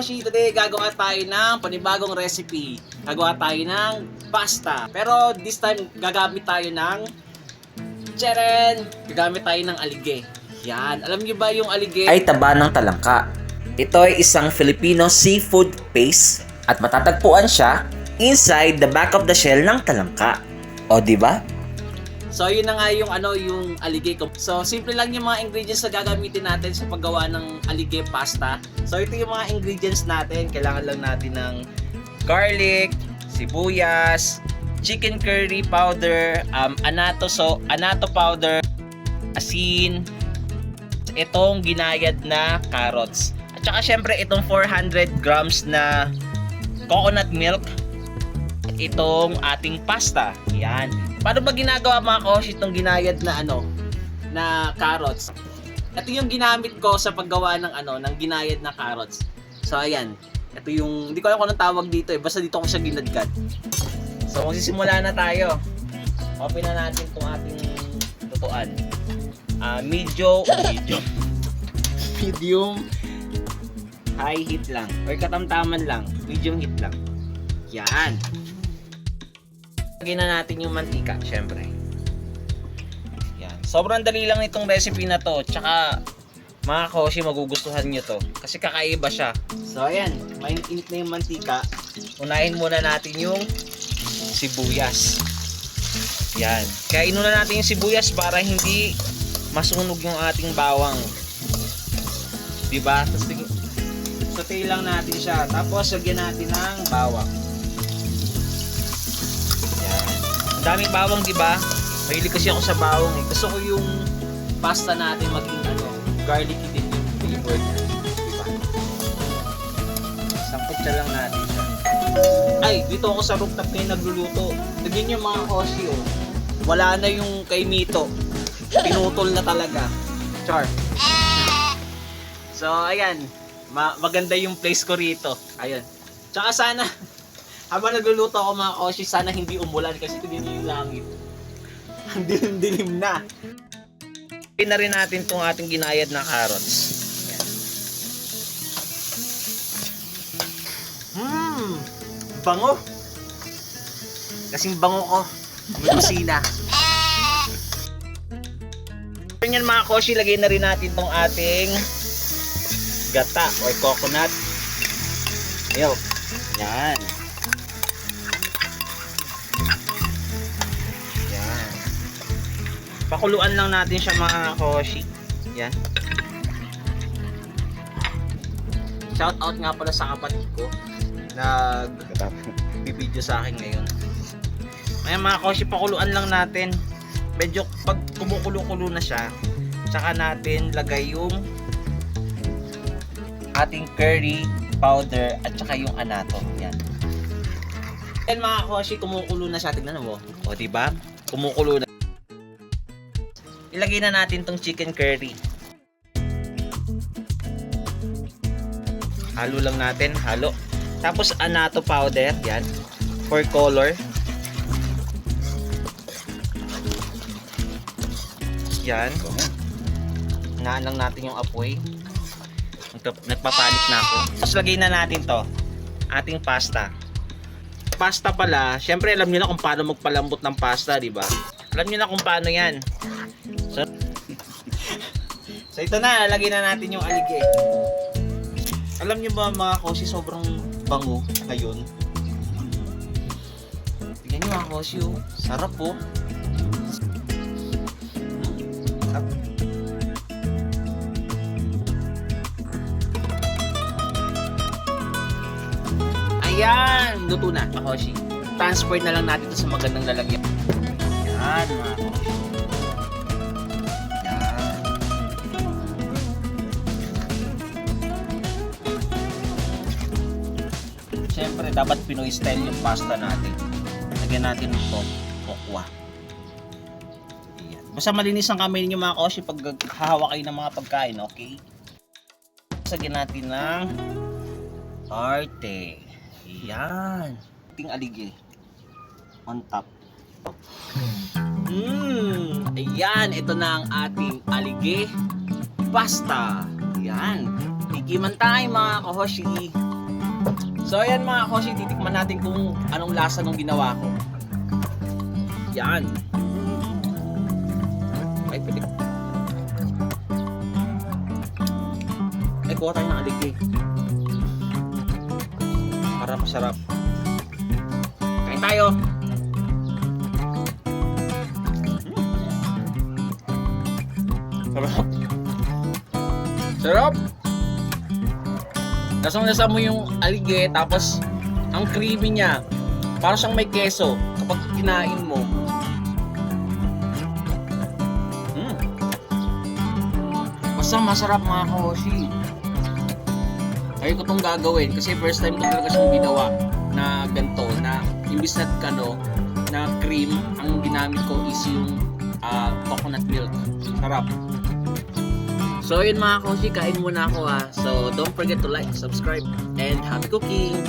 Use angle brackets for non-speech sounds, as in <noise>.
Koshi, today gagawa tayo ng panibagong recipe. Gagawa tayo ng pasta. Pero this time gagamit tayo ng Cheren! Gagamit tayo ng alige. Yan. Alam niyo ba yung alige? ay taba ng talangka. Ito ay isang Filipino seafood paste at matatagpuan siya inside the back of the shell ng talangka. O di ba? So yun na nga yung ano yung alige ko. So simple lang yung mga ingredients na gagamitin natin sa paggawa ng alige pasta. So ito yung mga ingredients natin. Kailangan lang natin ng garlic, sibuyas, chicken curry powder, um, anato so anato powder, asin, itong ginayad na carrots. At saka syempre itong 400 grams na coconut milk itong ating pasta. Yan. Paano ba ginagawa mga koshi itong ginayad na ano na carrots? Ito yung ginamit ko sa paggawa ng ano ng ginayad na carrots. So ayan. Ito yung hindi ko alam kung anong tawag dito eh. Basta dito ko siya ginadgad. So magsisimula na tayo. Open na natin itong ating tutuan. Ah, medyo medium <laughs> medium high heat lang or katamtaman lang medium heat lang yan lagyan na natin yung mantika syempre. Yan. Sobrang dali lang itong recipe na to. Tsaka mga koshi magugustuhan nyo to. Kasi kakaiba siya. So ayan. Mainit na yung mantika. Unahin muna natin yung sibuyas. Yan. Kaya inuna natin yung sibuyas para hindi masunog yung ating bawang. Diba? Tapos saute lang natin siya. Tapos lagyan natin ng bawang. Daming bawang, diba? Mahilig kasi ako sa bawang eh. Gusto ko yung pasta natin maging ano, garlicky din yung flavor niya. Diba? Sangkot siya lang natin siya. Ay, dito ako sa rooftop ngayon nagluluto. Lagyan yung mga koshi oh. Wala na yung kay Mito. Pinutol na talaga. Char. So, ayan. Ma- maganda yung place ko rito. Ayun. Tsaka sana, habang nagluluto ako mga koshi, sana hindi umulan kasi niyo yung langit. <laughs> Ang dilim-dilim na. Pin na rin natin itong ating ginayad na carrots. Mmm! Bango! Kasing bango ko. May kusina. Ganyan mga koshi, lagay na rin natin itong ating gata or coconut milk. Yan. Yan. Pakuluan lang natin siya mga koshi. Yan. Shout out nga pala sa kapatid ko. Nag bibideo sa akin ngayon. Ayan mga koshi, pakuluan lang natin. Medyo pag kumukulo-kulo na siya, tsaka natin lagay yung ating curry powder at saka yung anato. Yan. Yan mga koshi, kumukulo na siya. Tignan mo. O, di ba? Kumukulo na. Ilagay na natin tong chicken curry. Halo lang natin. Halo. Tapos anato powder. Yan. For color. Yan. Naan lang natin yung apoy. Nagpa- Nagpapanik na ako. Tapos lagay na natin to. Ating pasta. Pasta pala, syempre alam niyo na kung paano magpalambot ng pasta, di ba? Alam niyo na kung paano yan. So, <laughs> so ito na, lagay na natin yung alige. Alam niyo ba mga kosi, sobrang bango ngayon. Tingnan niyo mga kosi, oh. sarap po. Ayan! Luto na, Makoshi. Transfer na lang natin ito sa magandang lalagyan. Yan, mga Koshi. Siyempre, dapat Pinoy style yung pasta natin. Lagyan natin ito, kokwa. Ayan. Basta malinis ang kamay ninyo mga Koshi pag hahawa kayo ng mga pagkain, okay? Lagyan natin ng arte. Yan. Ting alige. On top. Mmm. Ayan. Ito na ang ating alige pasta. Yan. Tikiman tayo mga kahoshi. So ayan mga koshi, titikman natin kung anong lasa nung ginawa ko. Yan. Ay, pitik. Ay, kuha tayo ng aligay. Para masarap. Kain tayo. Sarap. Sarap. Lasang lasa mo yung alige, tapos ang creamy niya. Para siyang may keso kapag kinain mo. Mm. Basta masarap mga koshi. Kaya ko itong gagawin kasi first time ko talaga siyang ginawa na ganito na imbis na kano na cream ang ginamit ko is yung ah, coconut milk. Sarap. So yun mga koshi, kain muna ako ha. So don't forget to like, subscribe, and happy cooking!